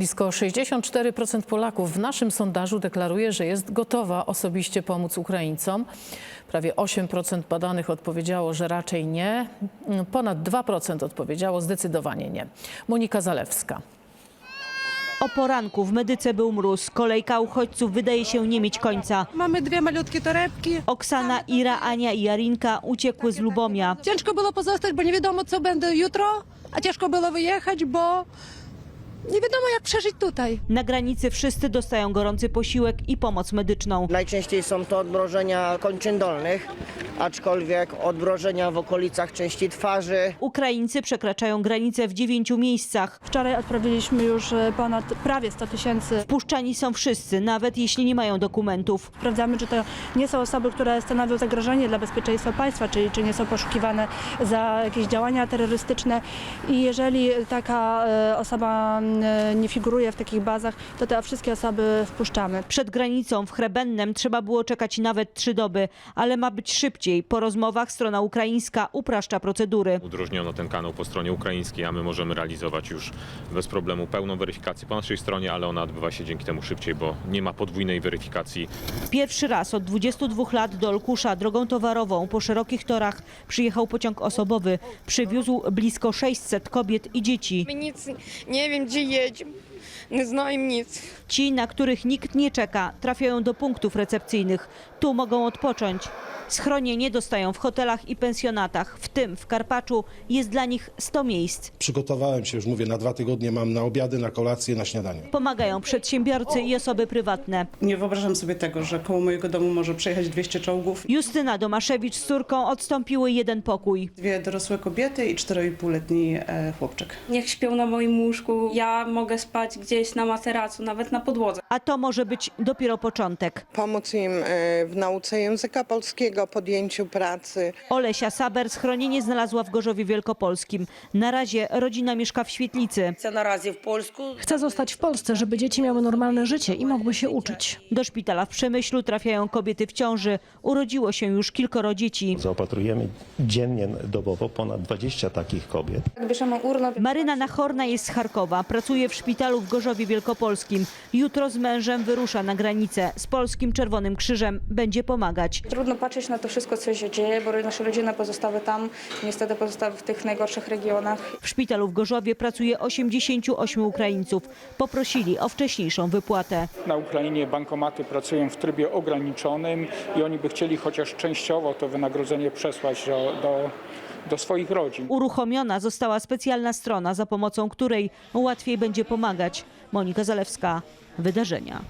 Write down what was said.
Blisko 64% Polaków w naszym sondażu deklaruje, że jest gotowa osobiście pomóc Ukraińcom. Prawie 8% badanych odpowiedziało, że raczej nie. Ponad 2% odpowiedziało zdecydowanie nie. Monika Zalewska. O poranku w medyce był mróz. Kolejka uchodźców wydaje się nie mieć końca. Mamy dwie malutkie torebki. Oksana, Ira, Ania i Jarinka uciekły z Lubomia. Ciężko było pozostać, bo nie wiadomo, co będę jutro, a ciężko było wyjechać, bo nie wiadomo, jak przeżyć tutaj. Na granicy wszyscy dostają gorący posiłek i pomoc medyczną. Najczęściej są to odmrożenia kończyn dolnych, aczkolwiek odmrożenia w okolicach części twarzy. Ukraińcy przekraczają granicę w dziewięciu miejscach. Wczoraj odprawiliśmy już e, ponad prawie 100 tysięcy. Wpuszczani są wszyscy, nawet jeśli nie mają dokumentów. Sprawdzamy, czy to nie są osoby, które stanowią zagrożenie dla bezpieczeństwa państwa, czyli czy nie są poszukiwane za jakieś działania terrorystyczne. I jeżeli taka e, osoba E, nie figuruje w takich bazach, to te wszystkie osoby wpuszczamy. Przed granicą w Chrebennem trzeba było czekać nawet trzy doby, ale ma być szybciej. Po rozmowach strona ukraińska upraszcza procedury. Udróżniono ten kanał po stronie ukraińskiej, a my możemy realizować już bez problemu pełną weryfikację po naszej stronie, ale ona odbywa się dzięki temu szybciej, bo nie ma podwójnej weryfikacji. Pierwszy raz od 22 lat do Olkusza drogą towarową po szerokich torach przyjechał pociąg osobowy. Przywiózł blisko 600 kobiet i dzieci. My nic nie wiem, gdzie yiyeceğim. nie zna im nic. Ci, na których nikt nie czeka, trafiają do punktów recepcyjnych. Tu mogą odpocząć. Schronienie dostają w hotelach i pensjonatach, w tym w Karpaczu jest dla nich 100 miejsc. Przygotowałem się już, mówię, na dwa tygodnie mam na obiady, na kolację, na śniadanie. Pomagają przedsiębiorcy i osoby prywatne. Nie wyobrażam sobie tego, że koło mojego domu może przejechać 200 czołgów. Justyna Domaszewicz z córką odstąpiły jeden pokój. Dwie dorosłe kobiety i 4,5-letni e, chłopczyk. Niech śpią na moim łóżku, ja mogę spać gdzieś na materacu, nawet na podłodze. A to może być dopiero początek. pomóc im e, w nauce języka polskiego, podjęciu pracy. Olesia Saber schronienie znalazła w Gorzowie Wielkopolskim. Na razie rodzina mieszka w Świetlicy. Chcę zostać w Polsce, żeby dzieci miały normalne życie i mogły się uczyć. Do szpitala w Przemyślu trafiają kobiety w ciąży. Urodziło się już kilkoro dzieci. Zaopatrujemy dziennie, dobowo ponad 20 takich kobiet. Maryna Nachorna jest z Charkowa. Pracuje w szpitalu w Gorzowie Wielkopolskim. Jutro z mężem wyrusza na granicę. Z Polskim Czerwonym Krzyżem będzie pomagać. Trudno patrzeć na to wszystko, co się dzieje, bo nasze rodziny pozostały tam, niestety pozostały w tych najgorszych regionach. W szpitalu w Gorzowie pracuje 88 Ukraińców. Poprosili o wcześniejszą wypłatę. Na Ukrainie bankomaty pracują w trybie ograniczonym i oni by chcieli chociaż częściowo to wynagrodzenie przesłać do, do, do swoich rodzin. Uruchomiona została specjalna strona, za pomocą której łatwiej będzie pomagać. Monika Zalewska, Wydarzenia.